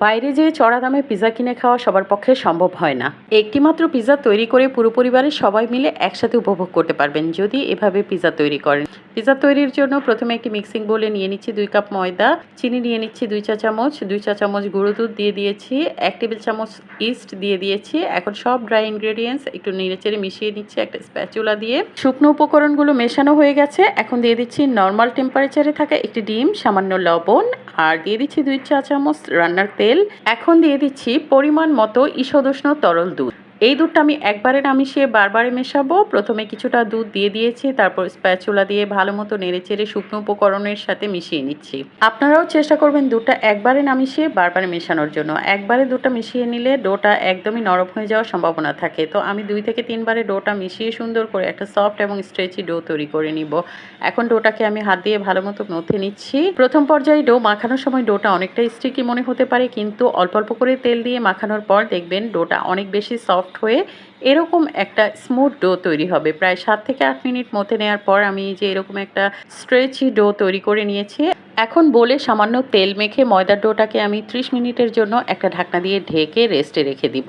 বাইরে যেয়ে চড়া দামে পিৎজা কিনে খাওয়া সবার পক্ষে সম্ভব হয় না। একটিমাত্র পিৎজা তৈরি করে পুরো পরিবারের সবাই মিলে একসাথে উপভোগ করতে পারবেন যদি এভাবে পিৎজা তৈরি করেন। পিৎজা তৈরির জন্য প্রথমে একটি মিক্সিং বোলে নিয়ে নিচ্ছি দুই কাপ ময়দা, চিনি নিয়ে নিচ্ছি দুই চা চামচ, দুই চা চামচ গুঁড়ো দুধ দিয়ে দিয়েছি, এক টেবিল চামচ ইস্ট দিয়ে দিয়েছি। এখন সব ড্রাই ইনগ্রেডিয়েন্টস একটু নেড়েচেড়ে মিশিয়ে নিচ্ছি একটা স্প্যাচুলা দিয়ে। শুকনো উপকরণগুলো মেশানো হয়ে গেছে। এখন দিয়ে দিচ্ছি নর্মাল টেম্পারেচারে থাকা একটি ডিম, সামান্য লবণ, আর দিয়ে দিচ্ছি দুই চা চামচ রান্নার তেল। এখন দিয়ে দিচ্ছি পরিমাণ মতো ঈষদুষ্ণ তরল দুধ। এই দুধটা আমি একবারে না মিশিয়ে বারবারে মেশাবো। প্রথমে কিছুটা দুধ দিয়ে দিয়েছি, তারপর স্প্যাচুলা দিয়ে ভালো মতো নেড়েচেড়ে শুকনো উপকরণের সাথে মিশিয়ে নিচ্ছি। আপনারাও চেষ্টা করবেন দুধটা একবারে না মিশিয়ে বারবারে মেশানোর জন্য। একবারে দুধটা মিশিয়ে নিলে ডোটা একদমই নরম হয়ে যাওয়ার সম্ভাবনা থাকে। তো আমি দুই থেকে তিনবারে ডোটা মিশিয়ে সুন্দর করে একটা সফট এবং স্ট্রেচি ডো তৈরি করে নিব। এখন ডোটাকে আমি হাত দিয়ে ভালো মতো মথে নিচ্ছি। প্রথম পর্যায়ে ডো মাখানোর সময় ডোটা অনেকটা স্টিকি মনে হতে পারে, কিন্তু অল্প অল্প করে তেল দিয়ে মাখানোর পর দেখবেন ডোটা অনেক বেশি সফট হয়ে এরকম একটা স্মুথ ডো তৈরি হবে। প্রায় সাত থেকে আট মিনিট মতে নেওয়ার পর আমি যে এরকম একটা স্ট্রেচি ডো তৈরি করে নিয়েছি। এখন বলে সামান্য তেল মেখে ময়দার ডোটাকে আমি ত্রিশ মিনিটের জন্য একটা ঢাকনা দিয়ে ঢেকে রেস্টে রেখে দিব।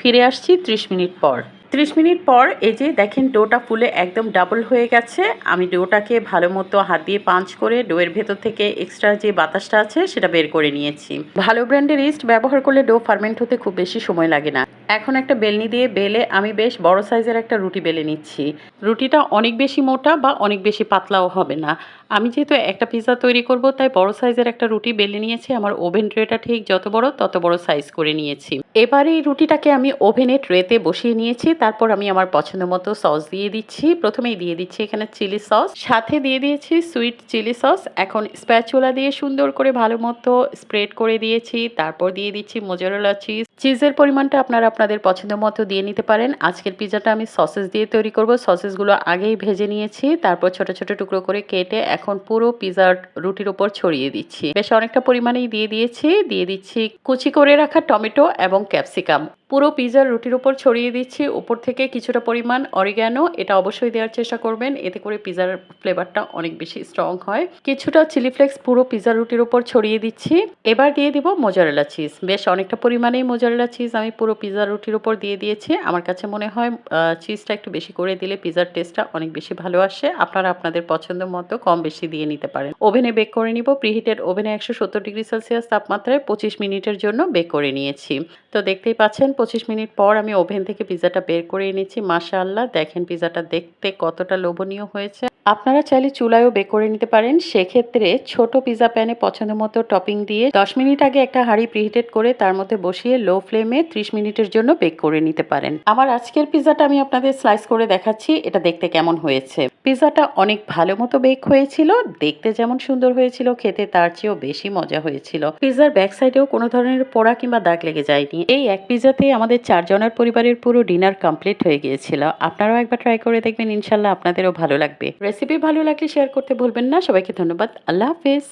ফিরে আসছি ত্রিশ মিনিট পর। ত্রিশ মিনিট পর এই যে দেখেন ডোটা ফুলে একদম ডাবল হয়ে গেছে। আমি ডোটাকে ভালো মতো হাত দিয়ে পাঞ্চ করে ডোয়ের ভেতর থেকে এক্সট্রা যে বাতাসটা আছে সেটা বের করে নিয়েছি। ভালো ব্র্যান্ডের ইস্ট ব্যবহার করলে ডো ফার্মেন্ট হতে খুব বেশি সময় লাগে না। এখন একটা বেলনি দিয়ে বেলে আমি বেশ বড় সাইজের একটা রুটি বেলে নিচ্ছি। রুটিটা অনেক বেশি মোটা বা অনেক বেশি পাতলাও হবে না। আমি যেহেতু একটা পিৎজা তৈরি করব, তাই বড় সাইজের একটা রুটি বেলে নিয়েছি। আমার ওভেন ট্রেটা ঠিক যত বড়, তত বড় সাইজ করে নিয়েছি। এবার এই রুটিটাকে আমি ওভেনে ট্রেতে বসিয়ে নিয়েছি। তারপর আমি আমার পছন্দ মতো সস দিয়ে দিচ্ছি। প্রথমেই দিয়ে দিচ্ছি এখানে চিলি সস, সাথে দিয়ে দিয়েছি সুইট চিলি সস। এখন স্প্যাচুলা দিয়ে সুন্দর করে ভালো মতো স্প্রেড করে দিয়েছি। তারপর দিয়ে দিচ্ছি মোজারেলা চিজ। চিজের পরিমাণটা আপনারা আপনাদের পছন্দ মতো দিয়ে নিতে পারেন। আজকের পিজাটা আমি সসেস দিয়ে তৈরি করব। সসেসগুলো আগেই ভেজে নিয়েছি, তারপর ছোট ছোট টুকরো করে কেটে এখন পুরো পিজার রুটির উপর ছড়িয়ে দিচ্ছি। বেশ অনেকটা পরিমাণেই দিয়ে দিয়েছি। দিয়ে দিচ্ছি কুচি করে রাখা টমেটো এবং ক্যাপসিকাম। পুরো পিজার রুটির উপর ছড়িয়ে দিচ্ছি। উপর থেকে কিছুটা পরিমাণ অরিগ্যানো, এটা অবশ্যই দেওয়ার চেষ্টা করবেন। এতে করে পিজার ফ্লেভারটা অনেক বেশি স্ট্রং হয়। কিছুটা চিলি ফ্লেক্স পুরো পিজার রুটির উপর ছড়িয়ে দিচ্ছি। এবার দিয়ে দিব মোজারেলা চিজ। বেশ অনেকটা পরিমাণেই মোজারেলা চিজ আমি পুরো পিজার রুটির উপর দিয়ে দিয়েছি। আমার কাছে মনে হয় চিজটা একটু বেশি করে দিলে পিজার টেস্টটা অনেক বেশি ভালো আসে। আপনারা আপনাদের পছন্দ মতো কম বেশি দিয়ে নিতে পারেন। ওভেনে বেক করে নিব। প্রিহিটেড ওভেনে একশো সত্তর ডিগ্রি সেলসিয়াস তাপমাত্রায় পঁচিশ মিনিটের জন্য বেক করে নিয়েছি। তো দেখতেই পাচ্ছেন, পঁচিশ মিনিট পর আমি ওভেন থেকে পিজাটা বের করে এনেছি। মাশাআল্লাহ, দেখেন পিজাটা দেখতে কতটা লোভনীয় হয়েছে। আপনারা চাইলে চুলায়ও বেক করে নিতে পারেন। সেক্ষেত্রে ছোট পিজা প্যানে পছন্দ মতো টপিং দিয়ে দশ মিনিট আগে একটা হাঁড়ি প্রিহিটেড করে তার মধ্যে বসিয়ে লো ফ্লেমে ত্রিশ মিনিটের জন্য বেক করে নিতে পারেন। আমার আজকের পিজাটা আমি আপনাদের স্লাইস করে দেখাচ্ছি। এটা দেখতে কেমন হয়েছে? পিজাটা অনেক ভালো মতো বেক হয়েছিল, দেখতে যেমন সুন্দর হয়েছিল, খেতে তার চেয়েও বেশি মজা হয়েছিল। পিৎজার ব্যাক সাইডেও কোনো ধরনের পোড়া কিংবা দাগ লেগে যায়নি। এই এক পিৎজাতে আমাদের চারজনের পরিবারের পুরো ডিনার কমপ্লিট হয়ে গিয়েছিল। আপনারাও একবার ট্রাই করে দেখবেন ইনশাল্লাহ আপনাদেরও ভালো লাগবে। রেসিপি ভালো লাগলে শেয়ার করতে ভুলবেন না। সবাইকে ধন্যবাদ। আল্লাহ হাফেজ।